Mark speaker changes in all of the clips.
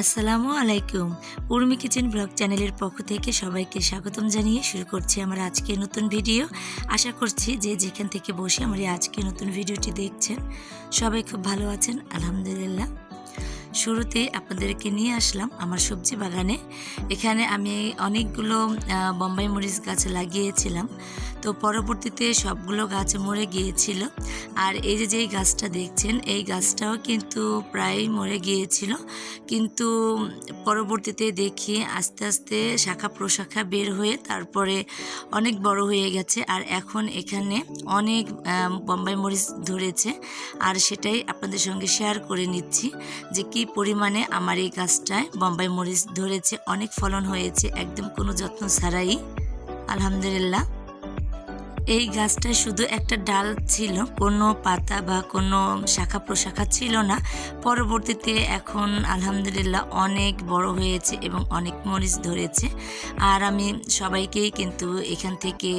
Speaker 1: আসসালামু আলাইকুম। Urmi kitchen blog চ্যানেলের পক্ষ থেকে সবাইকে স্বাগতম জানিয়ে শুরু করছি আমার আজকে নতুন ভিডিও। আশা করছি যে যেখান থেকে বসে আমার এই আজকে নতুন ভিডিওটি দেখছেন, সবাই খুব ভালো আছেন, আলহামদুলিল্লাহ। শুরুতে আপনাদেরকে নিয়ে আসলাম আমার সবজি বাগানে। এখানে আমি অনেকগুলো বোম্বাই মরিচ গাছ লাগিয়েছিলাম। তো পরবর্তীতে সবগুলো গাছ মরে গিয়েছিল। আর এই যে যেই গাছটা দেখছেন, এই গাছটাও কিন্তু প্রায় মরে গিয়েছিল। কিন্তু পরবর্তীতে দেখি আস্তে আস্তে শাখা প্রশাখা বের হয়ে তারপরে অনেক বড় হয়ে গেছে। আর এখন এখানে অনেক বোম্বাই মরিচ ধরেছে। আর সেটাই আপনাদের সঙ্গে শেয়ার করে নিচ্ছি যে কি পরিমাণে আমার এই গাছটায় বোম্বাই মরিচ ধরেছে। অনেক ফলন হয়েছে, একদম কোনো যত্ন ছাড়াই। আলহামদুলিল্লাহ। এই গাছটায় শুধু একটা ডাল ছিল, কোনো পাতা বা কোনো শাখা প্রশাখা ছিল না। পরবর্তীতে এখন আলহামদুলিল্লাহ অনেক বড় হয়েছে এবং অনেক মরিচ ধরেছে। আর আমি সবাইকেই কিন্তু এখান থেকে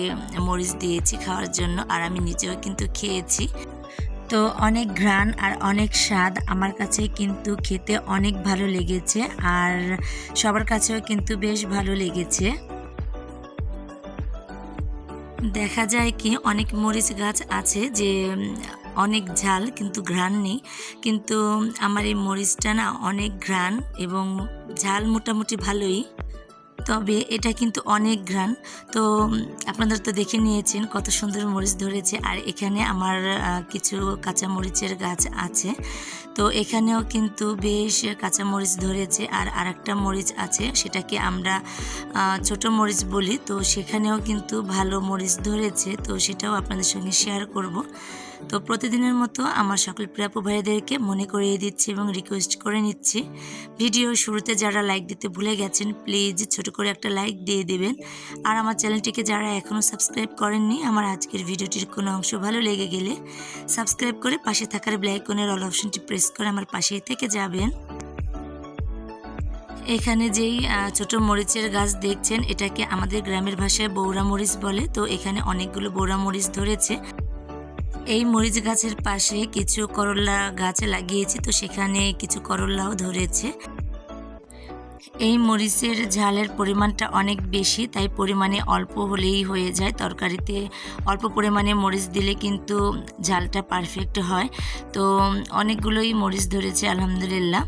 Speaker 1: মরিচ দিয়েছি খাওয়ার জন্য, আর আমি নিজেও কিন্তু খেয়েছি। তো অনেক ঘ্রাণ আর অনেক স্বাদ আমার কাছে কিন্তু খেতে অনেক ভালো লেগেছে, আর সবার কাছেও কিন্তু বেশ ভালো লেগেছে। দেখা যায় কি, অনেক মরিচ গাছ আছে যে অনেক ঝাল কিন্তু ঘ্রাণ নেই। কিন্তু আমার এই মরিচটা না অনেক ঘ্রাণ এবং ঝাল মোটামুটি ভালোই। তবে এটা কিন্তু অনেক ঘ্রাণ। তো আপনাদের তো দেখে নিয়েছেন কত সুন্দর মরিচ ধরেছে। আর এখানে আমার কিছু কাঁচা মরিচের গাছ আছে। তো এখানেও কিন্তু বেশ কাঁচা মরিচ ধরেছে। আর আরেকটা মরিচ আছে, সেটাকে আমরা ছোট মরিচ বলি। তো সেখানেও কিন্তু ভালো মরিচ ধরেছে। তো সেটাও আপনাদের সঙ্গে শেয়ার করব। তো প্রতিদিনের মতো আমার সকল প্রিয়াপু ভাইদেরকে মনে করিয়ে দিচ্ছি এবং রিকোয়েস্ট করে নিচ্ছি। ভিডিও শুরুতে যারা লাইক দিতে ভুলে গেছেন প্লিজ ছোট করে একটা লাইক দিয়ে দেবেন। আর আমার চ্যানেলটিকে যারা এখনও সাবস্ক্রাইব করেননি, আমার আজকের ভিডিওটির কোনো অংশ ভালো লেগে গেলে সাবস্ক্রাইব করে পাশে থাকার ব্ল্যাকনের অল অপশনটি প্রেস করে আমার পাশেই থেকে যাবেন। এখানে যেই ছোট মরিচের গাছ দেখছেন, এটাকে আমাদের গ্রামের ভাষায় বৌরা মরিচ বলে। তো এখানে অনেকগুলো বৌরা মরিচ ধরেছে। এই মরিচ গাছের পাশে কিছু করলা গাছ লাগিয়েছি, তো সেখানে কিছু করলাও ধরেছে। এই মরিচের ঝালের পরিমাণটা অনেক বেশি, তাই পরিমাণে অল্প হলেই হয়ে যায়। তরকারিতে অল্প পরিমাণে মরিচ দিলে কিন্তু ঝালটা পারফেক্ট হয়। তো অনেকগুলোই মরিচ ধরেছে, আলহামদুলিল্লাহ।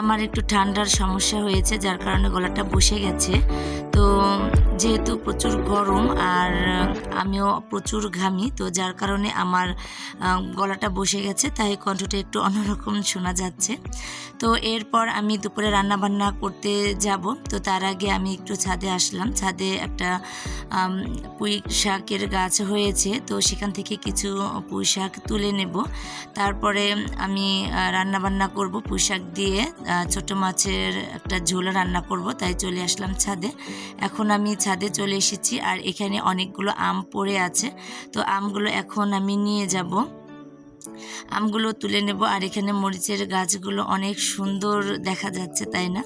Speaker 1: আমার একটু ঠান্ডার সমস্যা হয়েছে, যার কারণে গলাটা বসে গেছে। তো যেহেতু প্রচুর গরম আর আমিও প্রচুর ঘামি, তো যার কারণে আমার গলাটা বসে গেছে, তাই কণ্ঠটা একটু অন্যরকম শোনা যাচ্ছে। তো এরপর আমি দুপুরে রান্না বান্না করতে যাব। তো তার আগে আমি একটু ছাদে আসলাম। ছাদে একটা পুঁই শাকের গাছ হয়েছে, তো সেখান থেকে কিছু পুঁই শাক তুলে নেব। তারপরে আমি রান্না বান্না করব পুঁই শাক দিয়ে। ছোট মাছের একটা ঝোল রান্না করব, তাই চলে আসলাম ছাদে। এখন আমি ছাদে চলে এসেছি, আর এখানে অনেকগুলো আম পড়ে আছে। তো আমগুলো এখন আমি নিয়ে যাব। আমগুলো তুলে নেব, আর এখানে মরিচের গাছগুলো অনেক সুন্দর দেখা যাচ্ছে, তাই না?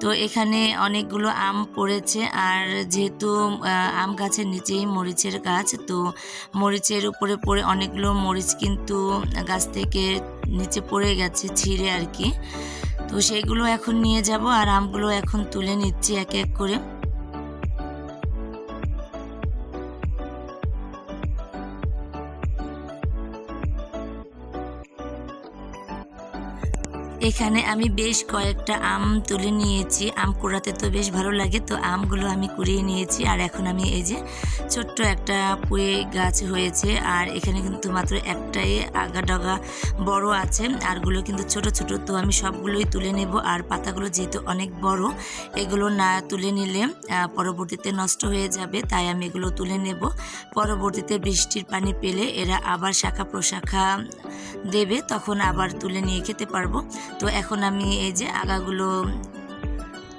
Speaker 1: তো এখানে অনেকগুলো আম পড়েছে, আর যেহেতু আম গাছের নিচেই মরিচের গাছ, তো মরিচের উপরে পড়ে অনেকগুলো মরিচ কিন্তু গাছ থেকে নিচে পড়ে গেছে, ছিঁড়ে আর কি। তো সেইগুলো এখন নিয়ে যাব আর আমগুলো এখন তুলে নিচ্ছি এক এক করে। এখানে আমি বেশ কয়েকটা আম তুলে নিয়েছি। আম কুড়াতে তো বেশ ভালো লাগে, তো আমগুলো আমি কুড়িয়ে নিয়েছি। আর এখন আমি এই যে ছোট্ট একটা পুয়ে গাছ হয়েছে, আর এখানে কিন্তু মাত্র একটাই আগা ডগা বড় আছে, আরগুলো কিন্তু ছোট ছোট। তো আমি সবগুলোই তুলে নেব, আর পাতাগুলো যেহেতু অনেক বড়, এগুলো না তুলে নিলে পরবর্তীতে নষ্ট হয়ে যাবে, তাই আমি এগুলো তুলে নেব। পরবর্তীতে বৃষ্টির পানি পেলে এরা আবার শাখা প্রশাখা দেবে, তখন আবার তুলে নিয়ে খেতে পারব। তো এখন আমি এই যে আগাগুলো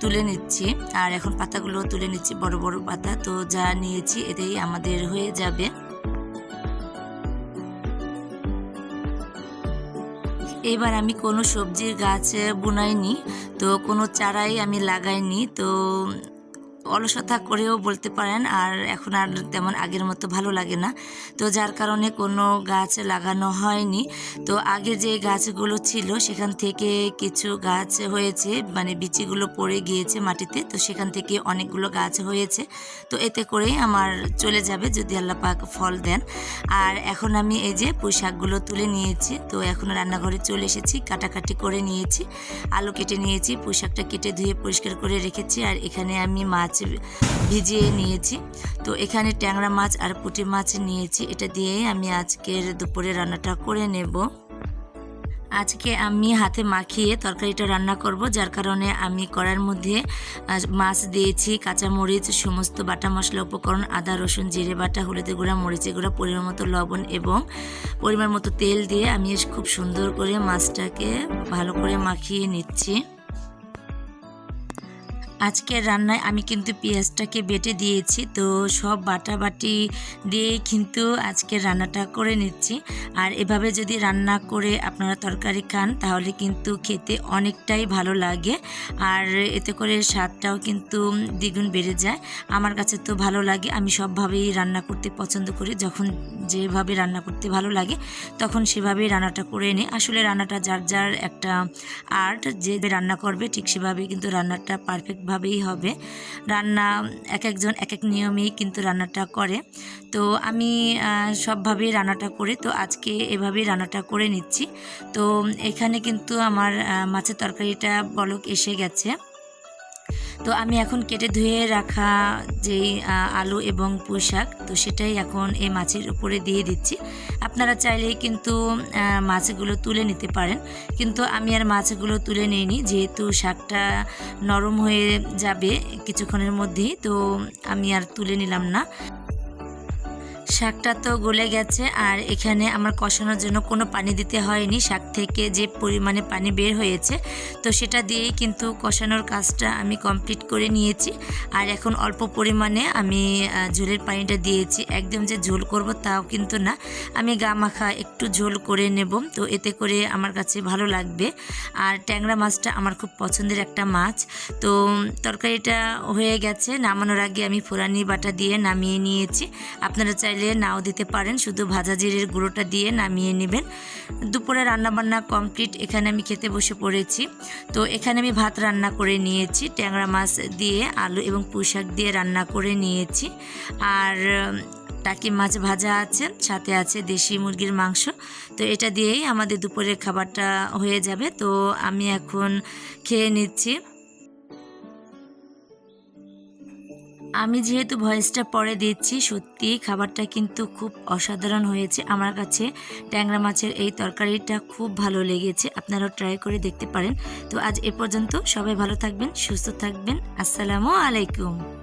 Speaker 1: তুলে নিচ্ছি, আর এখন পাতাগুলো তুলে নিচ্ছি বড় বড় পাতা। তো যা নিয়েছি এতেই আমাদের হয়ে যাবে। এবার আমি কোনো সবজির গাছ বুনাইনি, তো কোনো চারাই আমি লাগাইনি, তো অলসতা করেও বলতে পারেন, আর এখন আর তেমন আগের মতো ভালো লাগে না। তো যার কারণে কোনো গাছ লাগানো হয়নি। তো আগে যে গাছগুলো ছিল, সেখান থেকে কিছু গাছ হয়েছে মানে বিচিগুলো পড়ে গিয়েছে মাটিতে, তো সেখান থেকে অনেকগুলো গাছ হয়েছে। তো এতে করেই আমার চলে যাবে যদি আল্লাহ পাক ফল দেন। আর এখন আমি এই যে পুঁই শাকগুলো তুলে নিয়েছি, তো এখন রান্নাঘরে চলে এসেছি, কাটাকাটি করে নিয়েছি, আলু কেটে নিয়েছি, পুঁই শাকটা কেটে ধুয়ে পরিষ্কার করে রেখেছি, আর এখানে আমি মাছ ভিজিয়ে নিয়েছি। তো এখানে ট্যাংরা মাছ আর পুঁটি মাছ নিয়েছি। এটা দিয়েই আমি আজকের দুপুরে রান্নাটা করে নেব। আজকে আমি হাতে মাখিয়ে তরকারিটা রান্না করব, যার কারণে আমি কড়ার মধ্যে মাছ দিয়েছি, কাঁচামরিচ, সমস্ত বাটা মশলা উপকরণ, আদা, রসুন, জিরে বাটা হলুদের গুঁড়া, মরিচের গুঁড়া, পরিমাণ মতো লবণ এবং পরিমাণ মতো তেল দিয়ে আমি খুব সুন্দর করে মাছটাকে ভালো করে মাখিয়ে নিচ্ছি। আজকের রান্নায় আমি কিন্তু পেঁয়াজটাকে বেটে দিয়েছি, তো সব বাটা বাটি দিয়ে কিন্তু আজকের রান্নাটা করে নিচ্ছি। আর এভাবে যদি রান্না করে আপনারা তরকারি খান, তাহলে কিন্তু খেতে অনেকটাই ভালো লাগে। আর এতে করে স্বাদটাও কিন্তু দ্বিগুণ বেড়ে যায়। আমার কাছে তো ভালো লাগে, আমি সবভাবেই রান্না করতে পছন্দ করি। যখন যেভাবে রান্না করতে ভালো লাগে, তখন সেভাবেই রান্নাটা করে নিই। আসলে রান্নাটা যার যার একটা আর্ট, যে রান্না করবে ঠিক সেভাবেই কিন্তু রান্নাটা পারফেক্টভাবেই হবে। রান্না এক একজন এক এক নিয়মেই কিন্তু রান্নাটা করে। তো আমি সবভাবেই রান্নাটা করি, তো আজকে এভাবেই রান্নাটা করে নিচ্ছি। তো এখানে কিন্তু আমার মাছের তরকারিটা বলক এসে গেছে। তো আমি এখন কেটে ধুয়ে রাখা যেই আলু এবং পুঁই শাক, তো সেটাই এখন এই মাছের উপরে দিয়ে দিচ্ছি। আপনারা চাইলে কিন্তু মাছগুলো তুলে নিতে পারেন। কিন্তু আমি আর মাছগুলো তুলে নিইনি, যেহেতু শাকটা নরম হয়ে যাবে কিছুক্ষণের মধ্যেই, তো আমি আর তুলে নিলাম না। শাকটা তো গলে গেছে আর এখানে আমার কষানোর জন্য কোনো পানি দিতে হয়নি। শাক থেকে যে পরিমাণে পানি বের হয়েছে, তো সেটা দিয়েই কিন্তু কষানোর কাজটা আমি কমপ্লিট করে নিয়েছি। আর এখন অল্প পরিমাণে আমি ঝোলের পানিটা দিয়েছি। একদম যে ঝোল করব তাও কিন্তু না। আমি গা মাখা একটু ঝোল করে নেব, তো এতে করে আমার কাছে ভালো লাগবে। আর ট্যাংরা মাছটা আমার খুব পছন্দের একটা মাছ। তো তরকারিটা হয়ে গেছে। নামানোর আগে আমি ফোরানি বাটা দিয়ে নামিয়ে নিয়েছি। আপনারা চাইলে নাও দিতে পারেন। শুধু ভাজা জিরের গুঁড়োটা দিয়ে নামিয়ে নেবেন। দুপুরে রান্নাবান্না কমপ্লিট। এখানে আমি খেতে বসে পড়েছি। তো এখানে আমি ভাত রান্না করে নিয়েছি। ট্যাংরা মাছ দিয়ে, আলু এবং পুঁই শাক দিয়ে রান্না করে নিয়েছি। আর টাকি মাছ ভাজা আছে, সাথে আছে দেশি মুরগির মাংস। তো এটা দিয়েই আমাদের দুপুরের খাবারটা হয়ে যাবে। তো আমি এখন খেয়ে নিচ্ছি। আমি যেহেতু ভয়েসটা পরে দিচ্ছি, সত্যি খাবারটা কিন্তু খুব অসাধারণ হয়েছে। আমার কাছে ট্যাংরা মাছের এই তরকারিটা খুব ভালো লেগেছে। আপনারাও ট্রাই করে দেখতে পারেন। তো আজ এ পর্যন্ত সবাই ভালো থাকবেন, সুস্থ থাকবেন। আসসালামু আলাইকুম।